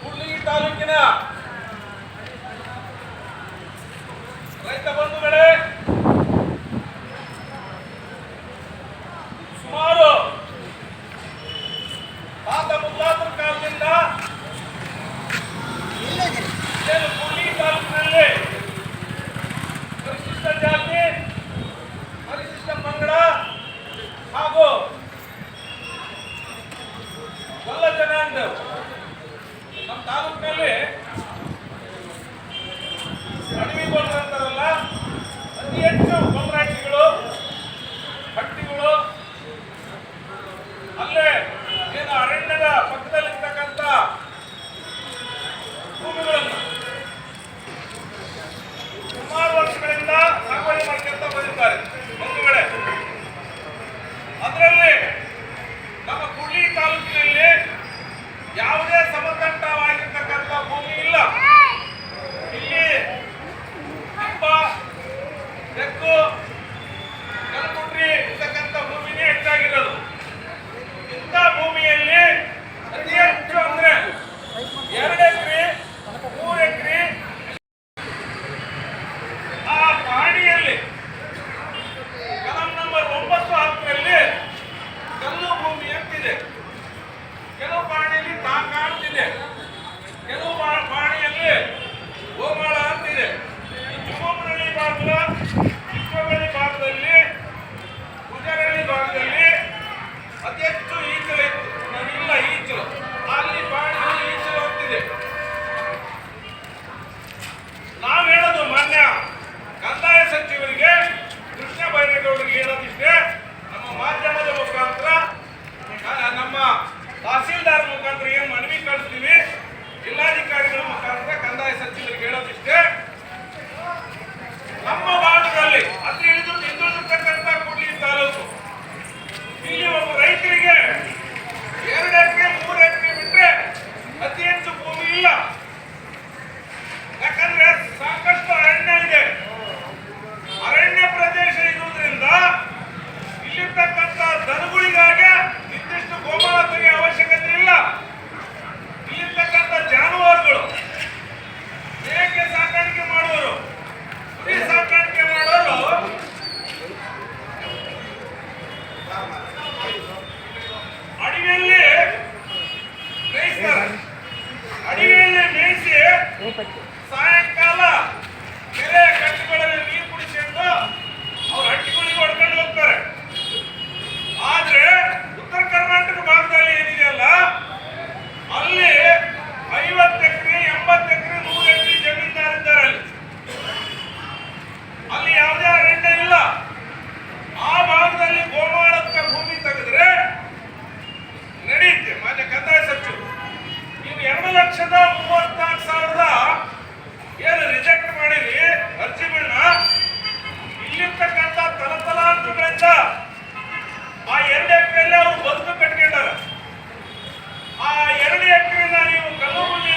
ಕೂಡ್ಲಿಗಿ ತಾಲೂಕಿನ ರೈತ ಬಂಧುಗಳೇ ಸುಮಾರು ತಾತ ಮುದ್ದಾತರ ಕಾಲದಿಂದ ಕೂಡ್ಲಿಗಿ ತಾಲೂಕಿನಲ್ಲಿ ಪರಿಶಿಷ್ಟ ಜಾತಿ, ಪರಿಶಿಷ್ಟ ಪಂಗಡ ಹಾಗೂ ತಾಲೂಕಿನಲ್ಲಿ ಅಂತಾರಲ್ಲ ಅತಿ ಹೆಚ್ಚು ಬೊಮ್ಮರಾಟಿಗಳು ಭಟ್ಟಿಗಳು, ಅಲ್ಲೇ ಏನು ಅರಣ್ಯದ ಪಕ್ಕದಲ್ಲಿ ಪಕ್ಕದಲ್ಲಿರ್ತಕ್ಕಂಥ ಭೂಮಿಗಳನ್ನು ಸುಮಾರು ವರ್ಷಗಳಿಂದ ಸಾಗುವಳಿ ಮಾಡ್ಕೊಂತ ಬಂದಿದ್ದಾರೆ. ಬಂಧುಗಳೇ, ಅದರಲ್ಲಿ ನಮ್ಮ ಕುರ್ಲಿ ತಾಲೂಕಿನಲ್ಲಿ ಯಾವುದೇ ಸಮತಟ್ಟವಾಗಿ there. ತಹಸೀಲ್ದಾರ್ ಮುಖಾಂತರ ಏನು ಮನವಿ ಕಳಿಸ್ತೀವಿ? ಜಿಲ್ಲಾಧಿಕಾರಿಗಳ ಮುಖಾಂತರ ಕಂದಾಯ ಸಚಿವರಿಗೆ ಹೇಳೋದಿಷ್ಟೇ. ನಮ್ಮ ಅಡಿಗೆಯನ್ನು ಬೇಯಿಸಿ ಸಾಯಂಕಾಲ ಲಕ್ಷದ ಮೂವತ್ನಾಲ್ಕು ಸಾವಿರದ ಏನು ರಿಜೆಕ್ಟ್ ಮಾಡಿರಿ? ಅರ್ಜಿಗಳನ್ನ ಇಲ್ಲಿರ್ತಕ್ಕಂಥ ತಲತಲಾಂತರಗಳಿಂದ ಆ ಎರಡು ಎಕರೆಯಲ್ಲಿ ಅವರು ಬದುಕು ಕಟ್ಕೊಂಡಾರ ಆ ಎರಡು ಎಕರೆನ ನೀವು ಕಲಬುರಗಿ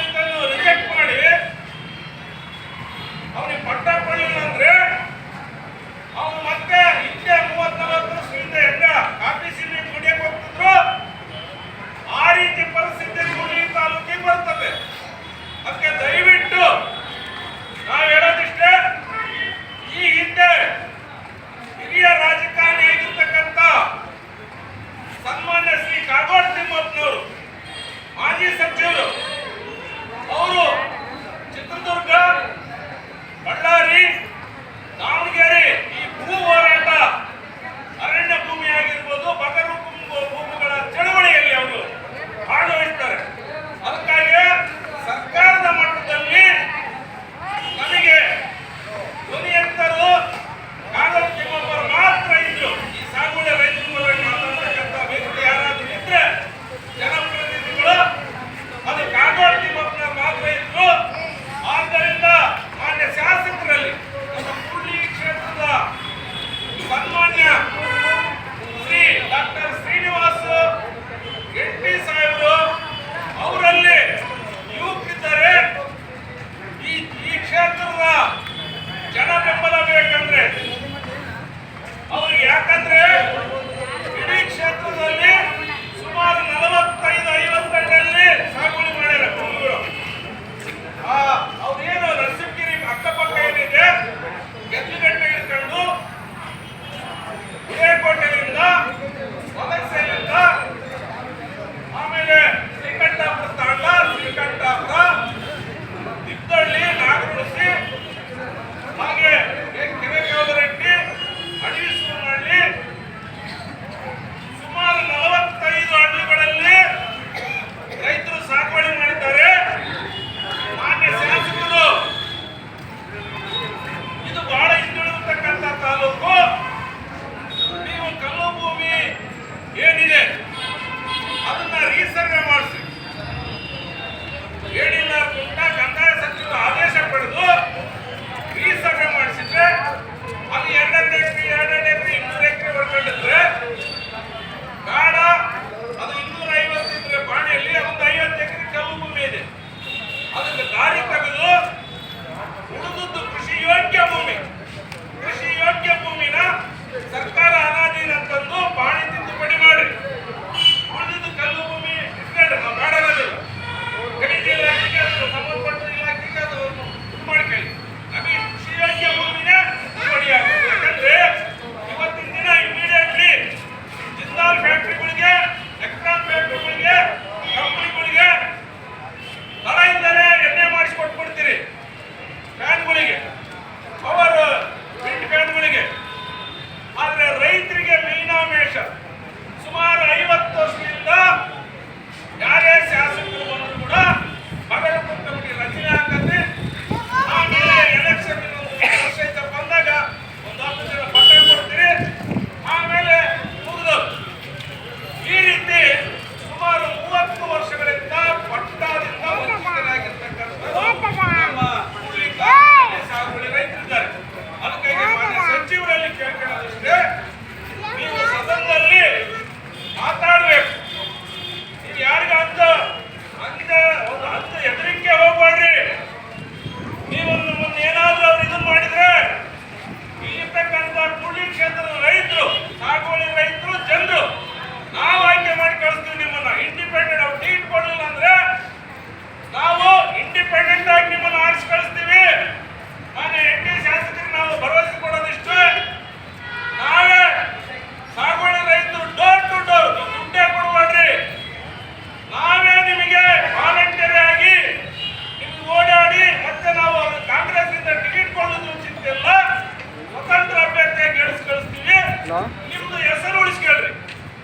ವಿದ್ಯಾರ್ಥಿಗಳ ಜನ ಬೆಂಬಲ ಬೇಕಂದ್ರೆ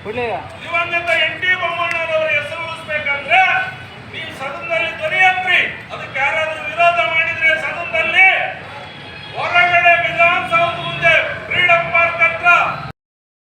ದಿವಂಗತ ಎನ್ ಟಿ ಬೊಮ್ಮಣ್ಣನವರ ಹೆಸರು ಉಳಿಸ್ಬೇಕಂದ್ರೆ ನೀವು ಸದನದಲ್ಲಿ ಧ್ವನಿ ಅದಕ್ಕೆ ಯಾರಾದ್ರೂ ವಿರೋಧ ಮಾಡಿದ್ರೆ ಸದನದಲ್ಲಿ ಹೊರಗಡೆ ವಿಧಾನಸೌಧ ಮುಂದೆ